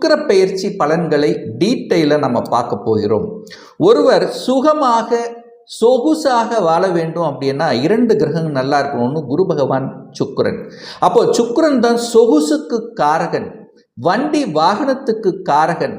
சுக்கிர பயிற்சி பலன்களை டீட்டெயிலாக நம்ம பார்க்க போகிறோம். ஒருவர் சுகமாக சொகுசாக வாழ வேண்டும் அப்படின்னா இரண்டு கிரகங்கள் நல்லா இருக்கணும்னு குரு பகவான் சுக்கிரன். அப்போ சுக்கிரன் தான் சொகுசுக்கு காரகன் வண்டி வாகனத்துக்கு காரகன்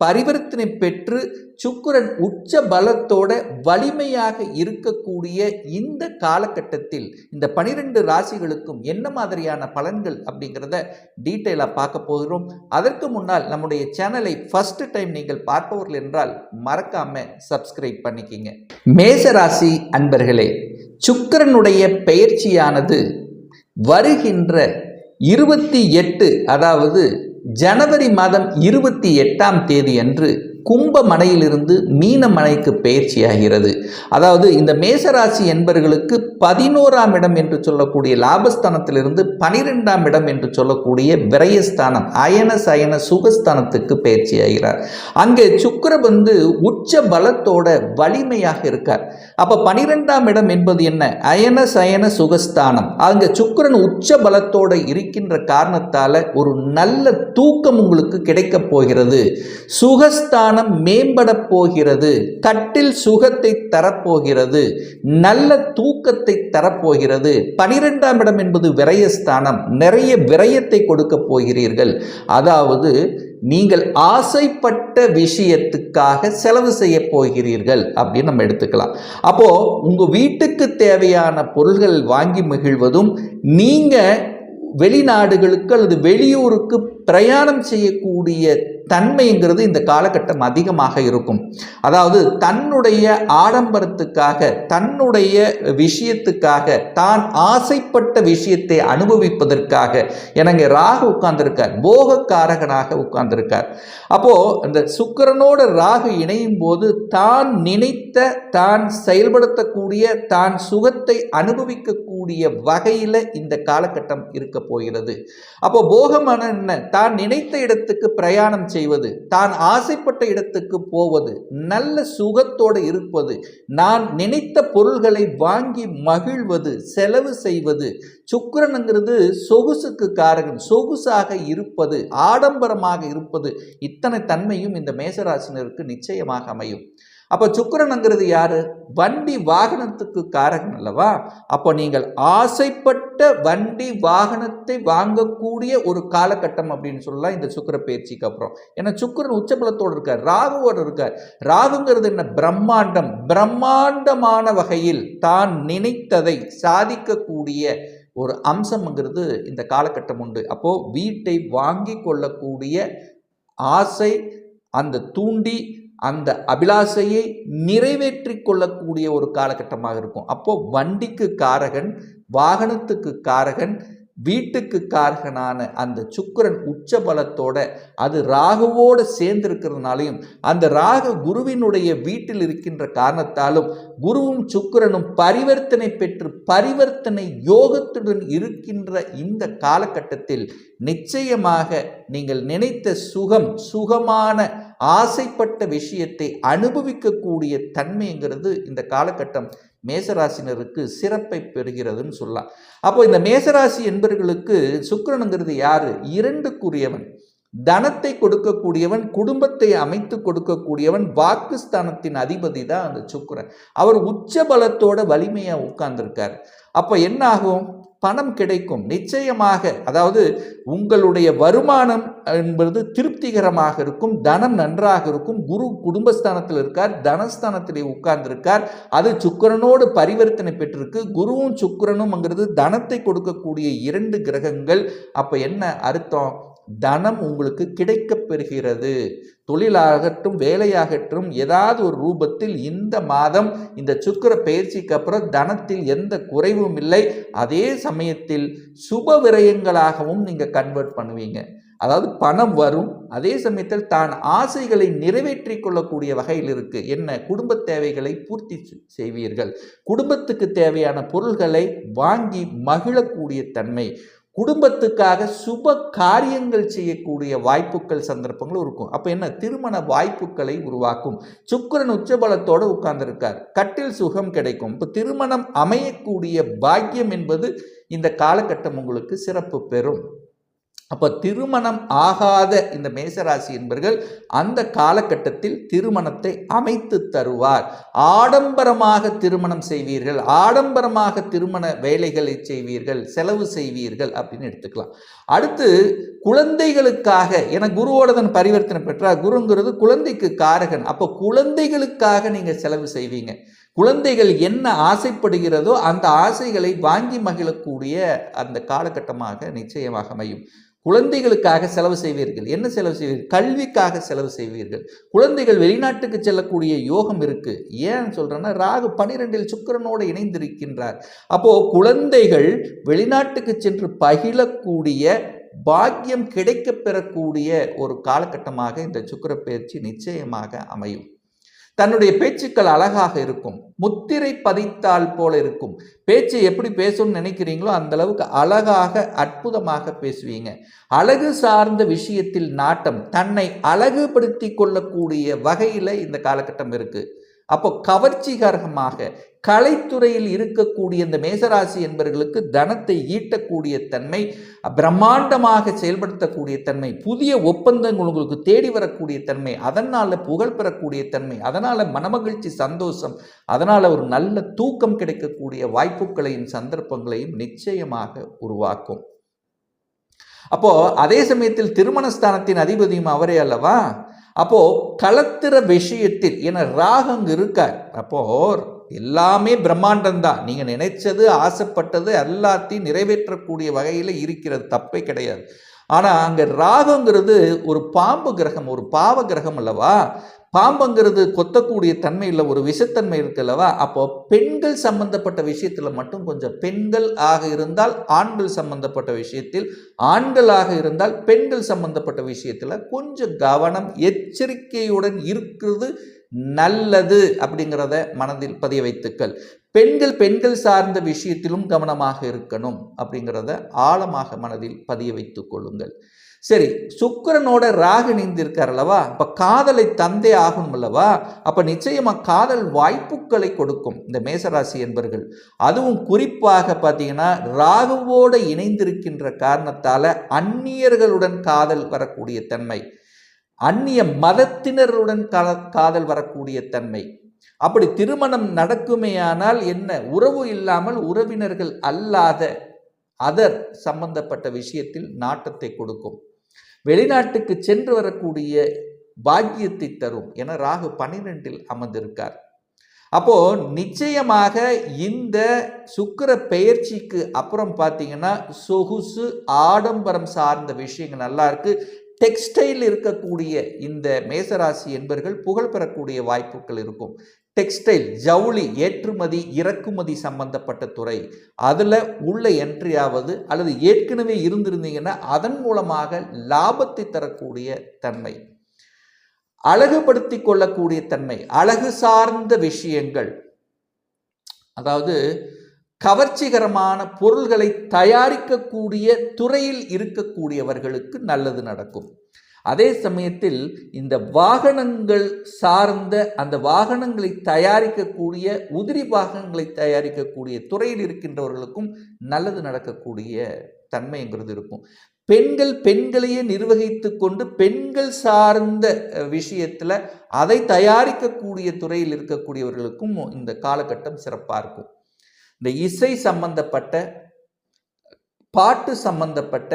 பரிவர்த்தனை பெற்று சுக்கிரன் உச்ச பலத்தோட வலிமையாக இருக்கக்கூடிய இந்த காலகட்டத்தில் இந்த பனிரெண்டு ராசிகளுக்கும் என்ன மாதிரியான பலன்கள் அப்படிங்கிறத டீட்டெயிலாக பார்க்க போகிறோம். அதற்கு முன்னால் நம்முடைய சேனலை ஃபர்ஸ்ட் டைம் நீங்கள் பார்ப்பவர்கள் என்றால் மறக்காம சப்ஸ்கிரைப் பண்ணிக்கிங்க. மேசராசி அன்பர்களே சுக்கிரனுடைய பெயர்ச்சியானது வருகின்ற இருபத்தி எட்டு அதாவது ஜனவரி மாதம் இருபத்தி எட்டாம் தேதி அன்று கும்பமனையிலிருந்து பயிற்சி ஆகிறது அதாவது இந்த மேசராசி என்பர்களுக்கு பதினோராம் இடம் என்று சொல்லக்கூடிய லாபஸ்தானத்திலிருந்து பனிரெண்டாம் இடம் என்று சொல்லக்கூடிய விரயஸ்தானம் அயன சயன சுகஸ்தானத்துக்கு பயிற்சி ஆகிறார் அங்கே சுக்கர வந்து உச்ச பலத்தோட வலிமையாக இருக்கார். அப்போ பனிரெண்டாம் இடம் என்பது என்ன? அயன சயன சுகஸ்தானம். அங்கே சுக்கிரன் உச்ச பலத்தோட இருக்கின்ற காரணத்தால் ஒரு நல்ல தூக்கம் உங்களுக்கு கிடைக்கப் போகிறது. சுகஸ்தான சுகஸ்தானம் மேம்பட போகிறது கட்டில் சுகத்தை தரப்போகிறது நல்ல தூக்கத்தை தரப்போகிறது. பனிரெண்டாம் இடம் என்பது விரயஸ்தானம் நிறைய விரயத்தை கொடுக்க போகிறீர்கள். அதாவது நீங்கள் ஆசைப்பட்ட விஷயத்துக்காக செலவு செய்ய போகிறீர்கள் அப்படின்னு நம்ம எடுத்துக்கலாம். அப்போ உங்க வீட்டுக்கு தேவையான பொருள்கள் வாங்கி மகிழ்வதும் நீங்க வெளிநாடுகளுக்கு அல்லது வெளியூருக்கு பிரயாணம் செய்யக்கூடிய தன்மைங்கிறது இந்த காலகட்டம் அதிகமாக இருக்கும். அதாவது தன்னுடைய ஆடம்பரத்துக்காக தன்னுடைய விஷயத்துக்காக தான் ஆசைப்பட்ட விஷயத்தை அனுபவிப்பதற்காக எனக்கு ராகு உட்கார்ந்திருக்கார் போகக்காரகனாக உட்கார்ந்திருக்கார். அப்போ அந்த சுக்கிரனோட ராகு இணையும் போது தான் நினைத்த தான் செயல்படுத்தக்கூடிய தான் சுகத்தை அனுபவிக்கக்கூடிய வகையில் இந்த காலகட்டம் இருக்க போகிறது. அப்போ போகமான என்ன? தான் நினைத்த இடத்துக்கு பிரயாணம் செய்வது. தான் ஆசைப்பட்ட இடத்துக்கு போவது நல்ல சுகத்தோடு இருப்பது நான் நினைத்த பொருள்களை வாங்கி மகிழ்வது செலவு செய்வது. சுக்கரனுங்கிறது சொகுசுக்கு காரகன் சொகுசாக இருப்பது ஆடம்பரமாக இருப்பது. இத்தனை தன்மையும் இந்த மேசராசினருக்கு நிச்சயமாக அமையும். அப்போ சுக்கிரனுங்கிறது யார்? வண்டி வாகனத்துக்கு காரகன் அல்லவா? அப்போ நீங்கள் ஆசைப்பட்ட வண்டி வாகனத்தை வாங்கக்கூடிய ஒரு காலகட்டம் அப்படின்னு சொல்லலாம் இந்த சுக்கிர பயிற்சிக்கு அப்புறம். ஏன்னா சுக்கிரன் உச்சபலத்தோடு இருக்கார் ராகுவோடு இருக்கார். ராகுங்கிறது என்ன? பிரம்மாண்டம். பிரம்மாண்டமான வகையில் தான் நினைத்ததை சாதிக்கக்கூடிய ஒரு அம்சம்ங்கிறது இந்த காலகட்டம் உண்டு. அப்போது வீட்டை வாங்கி கொள்ளக்கூடிய ஆசை அந்த தூண்டி அந்த அபிலாசையை நிறைவேற்றி கொள்ளக்கூடிய ஒரு காலகட்டமாக இருக்கும். அப்போ வண்டிக்கு காரகன் வாகனத்துக்கு காரகன் வீட்டுக்கு காரகனான அந்த சுக்கிரன் உச்ச பலத்தோட அது ராகுவோடு சேர்ந்திருக்கிறதுனாலையும் அந்த ராகு குருவினுடைய வீட்டில் இருக்கின்ற காரணத்தாலும் குருவும் சுக்கிரனும் பரிவர்த்தனை பெற்று பரிவர்த்தனை யோகத்துடன் இருக்கின்ற இந்த காலகட்டத்தில் நிச்சயமாக நீங்கள் நினைத்த சுகம் சுகமான ஆசைப்பட்ட விஷயத்தை அனுபவிக்கக்கூடிய தன்மைங்கிறது இந்த காலகட்டம் மேசராசினருக்கு சிறப்பை பெறுகிறதுன்னு சொல்லலாம். அப்போ இந்த மேசராசி என்பவர்களுக்கு சுக்கரனுங்கிறது யாரு? இரண்டுக்குரியவன். தனத்தை கொடுக்கக்கூடியவன் குடும்பத்தை அமைத்து கொடுக்கக்கூடியவன் வாக்குஸ்தானத்தின் அதிபதி தான் அந்த சுக்கரன். அவர் உச்ச பலத்தோட வலிமையாக உட்கார்ந்துருக்கார். அப்போ என்ன ஆகும்? பணம் கிடைக்கும். நிச்சயமாக அதாவது உங்களுடைய வருமானம் என்பது திருப்திகரமாக இருக்கும் தனம் நன்றாக இருக்கும். குரு குடும்பஸ்தானத்தில் இருக்கார் தனஸ்தானத்திலே உட்கார்ந்திருக்கார். அது சுக்கிரனோடு பரிவர்த்தனை பெற்றிருக்கு. குருவும் சுக்கிரனும்ங்கிறது தனத்தை கொடுக்கக்கூடிய இரண்டு கிரகங்கள். அப்போ என்ன அர்த்தம்? தனம் உங்களுக்கு கிடைக்கப் பெறுகிறது. தொழிலாகட்டும் வேலையாகட்டும் ஏதாவது ஒரு ரூபத்தில் இந்த மாதம் இந்த சுக்கிர பயிற்சிக்கு அப்புறம் தனத்தில் எந்த குறைவும் இல்லை. அதே சமயத்தில் சுப விரயங்களாகவும் நீங்கள் கன்வெர்ட் பண்ணுவீங்க. அதாவது பணம் வரும். அதே சமயத்தில் தான் ஆசைகளை நிறைவேற்றி கொள்ளக்கூடிய வகையில் இருக்கு. என்ன? குடும்ப தேவைகளை பூர்த்தி செய்வீர்கள். குடும்பத்துக்கு தேவையான பொருள்களை வாங்கி மகிழக்கூடிய தன்மை. குடும்பத்துக்காக சுப காரியங்கள் செய்யக்கூடிய வாய்ப்புகள் சந்தர்ப்பங்களும் இருக்கும். அப்போ என்ன? திருமண வாய்ப்புகளை உருவாக்கும். சுக்கரன் உச்சபலத்தோடு உட்கார்ந்துருக்கார். கட்டில் சுகம் கிடைக்கும். இப்போ திருமணம் அமையக்கூடிய பாக்கியம் என்பது இந்த காலகட்டம் உங்களுக்கு சிறப்பு பெறும். அப்போ திருமணம் ஆகாத இந்த மேசராசி என்பர்கள் அந்த காலகட்டத்தில் திருமணத்தை அமைத்து தருவார். ஆடம்பரமாக திருமணம் செய்வீர்கள். ஆடம்பரமாக திருமண வேலைகளை செய்வீர்கள். செலவு செய்வீர்கள் அப்படின்னு எடுத்துக்கலாம். அடுத்து குழந்தைகளுக்காக என குருவோட தன் பரிவர்த்தனை பெற்றார். குருங்கிறது குழந்தைக்கு காரகன். அப்போ குழந்தைகளுக்காக நீங்கள் செலவு செய்வீங்க. குழந்தைகள் என்ன ஆசைப்படுகிறதோ அந்த ஆசைகளை வாங்கி மகிழக்கூடிய அந்த காலகட்டமாக நிச்சயமாக அமையும். குழந்தைகளுக்காக செலவு செய்வீர்கள். என்ன செலவு செய்வீர்கள்? கல்விக்காக செலவு செய்வீர்கள். குழந்தைகள் வெளிநாட்டுக்கு செல்லக்கூடிய யோகம் இருக்கு. ஏன் சொல்றேன்னா ராகு பனிரெண்டில் சுக்கரனோடு இணைந்திருக்கின்றார். அப்போ குழந்தைகள் வெளிநாட்டுக்கு சென்று பகிழக்கூடிய பாக்கியம் கிடைக்கப் பெறக்கூடிய ஒரு காலகட்டமாக இந்த சுக்கர பயிற்சி நிச்சயமாக அமையும். தன்னுடைய பேச்சுக்கள் அழகாக இருக்கும். முத்திரை பதித்தால் போல இருக்கும். பேச்சை எப்படி பேசணும்னு நினைக்கிறீங்களோ அந்த அளவுக்கு அழகாக அற்புதமாக பேசுவீங்க. அழகு சார்ந்த விஷயத்தில் நாட்டம் தன்னை அழகுபடுத்தி கொள்ளக்கூடிய வகையில் இந்த காலகட்டம் இருக்குது அப்போ கவர்ச்சிகரமாக கலைத்துறையில் இருக்கக்கூடிய இந்த மேசராசி என்பவர்களுக்கு தனத்தை ஈட்டக்கூடிய தன்மை பிரம்மாண்டமாக செயல்படுத்தக்கூடிய தன்மை புதிய ஒப்பந்தங்கள் உங்களுக்கு தேடி வரக்கூடிய தன்மை அதனால் புகழ் பெறக்கூடிய தன்மை அதனால் மனமகிழ்ச்சி சந்தோஷம் அதனால் ஒரு நல்ல தூக்கம் கிடைக்கக்கூடிய வாய்ப்புகளையும் சந்தர்ப்பங்களையும் நிச்சயமாக உருவாக்கும். அப்போ அதே சமயத்தில் திருமணஸ்தானத்தின் அதிபதியும் அவரே அல்லவா? அப்போ களத்திர விஷயத்தில் ஏன்னா ராகங்க இருக்கார். அப்போ எல்லாமே பிரம்மாண்டம் தான் நீங்கள் நினைச்சது ஆசைப்பட்டது எல்லாத்தையும் நிறைவேற்றக்கூடிய வகையில் இருக்கிறது தப்பே கிடையாது. ஆனால் அங்கே ராகங்கிறது ஒரு பாம்பு கிரகம் ஒரு பாவ கிரகம் அல்லவா? பாம்புங்கிறது கொத்தக்கூடிய தன்மையில் ஒரு விஷத்தன்மை இருக்கு அல்லவா? அப்போ பெண்கள் சம்பந்தப்பட்ட விஷயத்தில் மட்டும் கொஞ்சம் பெண்கள் ஆக இருந்தால் ஆண்கள் சம்பந்தப்பட்ட விஷயத்தில் ஆண்களாக இருந்தால் பெண்கள் சம்பந்தப்பட்ட விஷயத்தில் கொஞ்சம் கவனம் எச்சரிக்கையுடன் இருக்கிறது நல்லது அப்படிங்கிறத மனதில் பதிய வைத்துக்கள். பெண்கள் பெண்கள் சார்ந்த விஷயத்திலும் கவனமாக இருக்கணும் அப்படிங்கிறத ஆழமாக மனதில் பதிய வைத்துக் கொள்ளுங்கள். சரி சுக்கரனோட ராகு நீந்திருக்கார் அல்லவா? அப்போ காதலை தந்தே ஆகணும் அல்லவா? அப்போ நிச்சயமாக காதல் வாய்ப்புகளை கொடுக்கும் இந்த மேசராசி என்பர்கள். அதுவும் குறிப்பாக பார்த்தீங்கன்னா ராகுவோட இணைந்திருக்கின்ற காரணத்தால் அந்நியர்களுடன் காதல் வரக்கூடிய தன்மை அந்நிய மதத்தினருடன் காதல் வரக்கூடிய தன்மை. அப்படி திருமணம் நடக்குமேயானால் என்ன? உறவு இல்லாமல் உறவினர்கள் அல்லாத அதர் சம்பந்தப்பட்ட விஷயத்தில் நாட்டத்தை கொடுக்கும். வெளிநாட்டுக்கு சென்று வரக்கூடிய பாக்கியத்தை தரும் என ராகு பன்னிரெண்டில் அமர்ந்திருக்கார். அப்போ நிச்சயமாக இந்த சுக்கர பெயர்ச்சிக்கு அப்புறம் பார்த்தீங்கன்னா சொகுசு ஆடம்பரம் சார்ந்த விஷயங்கள் நல்லா இருக்கு. டெக்ஸ்டைல் இருக்கக்கூடிய இந்த மேசராசி என்பர்கள் புகழ் பெறக்கூடிய வாய்ப்புகள் இருக்கும். டெக்ஸ்டைல் ஜவுளி ஏற்றுமதி இறக்குமதி சம்பந்தப்பட்ட துறை. அதில் உள்ள என்ட்ரி ஆவது அல்லது ஏற்கனவே இருந்திருந்தீங்கன்னா அதன் மூலமாக லாபத்தை தரக்கூடிய தன்மை. அழகுபடுத்தி கொள்ளக்கூடிய தன்மை அழகு சார்ந்த விஷயங்கள். அதாவது கவர்ச்சிகரமான பொருள்களை தயாரிக்கக்கூடிய துறையில் இருக்கக்கூடியவர்களுக்கு நல்லது நடக்கும். அதே சமயத்தில் இந்த வாகனங்கள் சார்ந்த அந்த வாகனங்களை தயாரிக்கக்கூடிய உதிரி பாகங்களை தயாரிக்கக்கூடிய துறையில் இருக்கின்றவர்களுக்கும் நல்லது நடக்கக்கூடிய தன்மைங்கிறது இருக்கும். பெண்கள் பெண்களையே நிர்வகித்து கொண்டு பெண்கள் சார்ந்த விஷயத்தில் அதை தயாரிக்கக்கூடிய துறையில் இருக்கக்கூடியவர்களுக்கும் இந்த காலகட்டம் சிறப்பாக இருக்கும். இந்த இசை சம்பந்தப்பட்ட பாட்டு சம்பந்தப்பட்ட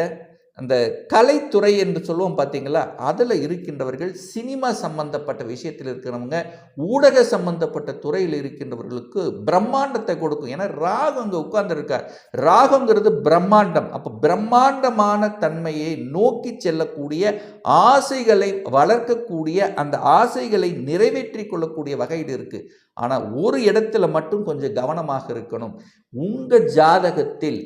அந்த கலைத்துறை என்று சொல்லுவோம் பார்த்தீங்களா? அதில் இருக்கின்றவர்கள் சினிமா சம்பந்தப்பட்ட விஷயத்தில் இருக்கிறவங்க ஊடக சம்பந்தப்பட்ட துறையில் இருக்கின்றவர்களுக்கு பிரம்மாண்டத்தை கொடுக்கும். ஏன்னா ராகு அங்கே உட்கார்ந்துருக்கார். ராகுங்கிறது பிரம்மாண்டம். அப்போ பிரம்மாண்டமான தன்மையை நோக்கி செல்லக்கூடிய ஆசைகளை வளர்க்கக்கூடிய அந்த ஆசைகளை நிறைவேற்றி கொள்ளக்கூடிய வகையில் இருக்குது ஆனால் ஒரு இடத்துல மட்டும் கொஞ்சம் கவனமாக இருக்கணும். உங்கள் ஜாதகத்தில்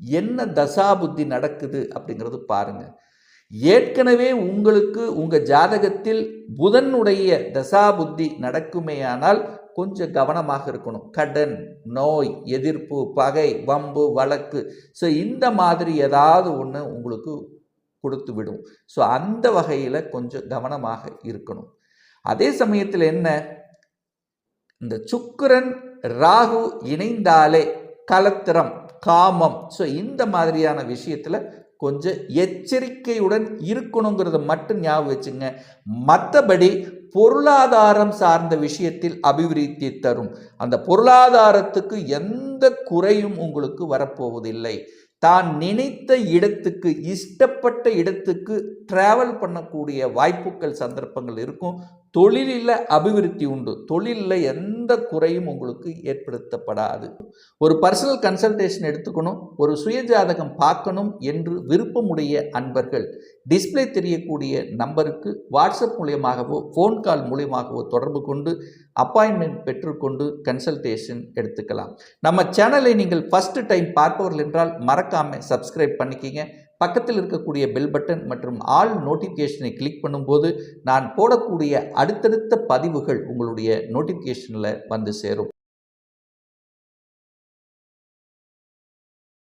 என்ன தசாபுத்தி நடக்குது அப்படிங்கிறது பாருங்கள் ஏற்கனவே உங்களுக்கு உங்கள் ஜாதகத்தில் புதனுடைய தசாபுத்தி நடக்குமேயானால் கொஞ்சம் கவனமாக இருக்கணும். கடன் நோய் எதிர்ப்பு பகை வம்பு வழக்கு. ஸோ இந்த மாதிரி ஏதாவது ஒன்று உங்களுக்கு கொடுத்து விடும். ஸோ அந்த வகையில் கொஞ்சம் கவனமாக இருக்கணும். அதே சமயத்தில் என்ன? இந்த சுக்கரன் ராகு இணைந்தாலே கலத்திரம் காமம். ஸோ இந்த மாதிரியான விஷயத்தில் கொஞ்சம் எச்சரிக்கையுடன் இருக்கணுங்கிறத மட்டும் ஞாபகம் வச்சுங்க. மற்றபடி பொருளாதாரம் சார்ந்த விஷயத்தில் அபிவிருத்தி தரும். அந்த பொருளாதாரத்துக்கு எந்த குறையும் உங்களுக்கு வரப்போவதில்லை. தான் நினைத்த இடத்துக்கு இஷ்டப்பட்ட இடத்துக்கு டிராவல் பண்ணக்கூடிய வாய்ப்புகள் சந்தர்ப்பங்கள் இருக்கும். தொழிலில் அபிவிருத்தி உண்டு. தொழிலில் எந்த குறையும் உங்களுக்கு ஏற்படுத்தப்படாது. ஒரு பர்சனல் கன்சல்டேஷன் எடுத்துக்கணும் ஒரு சுயஜாதகம் பார்க்கணும் என்று விருப்பமுடைய அன்பர்கள் டிஸ்ப்ளே தெரியக்கூடிய நம்பருக்கு வாட்ஸ்அப் மூலியமாகவோ ஃபோன் கால் மூலியமாகவோ தொடர்பு கொண்டு அப்பாயின்மெண்ட் பெற்றுக்கொண்டு கன்சல்டேஷன் எடுத்துக்கலாம். நம்ம சேனலை நீங்கள் ஃபஸ்ட்டு டைம் பார்ப்பவர்கள் என்றால் மறக்காமல் சப்ஸ்கிரைப் பண்ணிக்கிங்க. பக்கத்தில் இருக்கக்கூடிய பெல் பட்டன் மற்றும் ஆல் நோட்டிஃபிகேஷனை கிளிக் பண்ணும்போது நான் போடக்கூடிய அடுத்தடுத்த பதிவுகள் உங்களுடைய நோட்டிஃபிகேஷனில் வந்து சேரும்.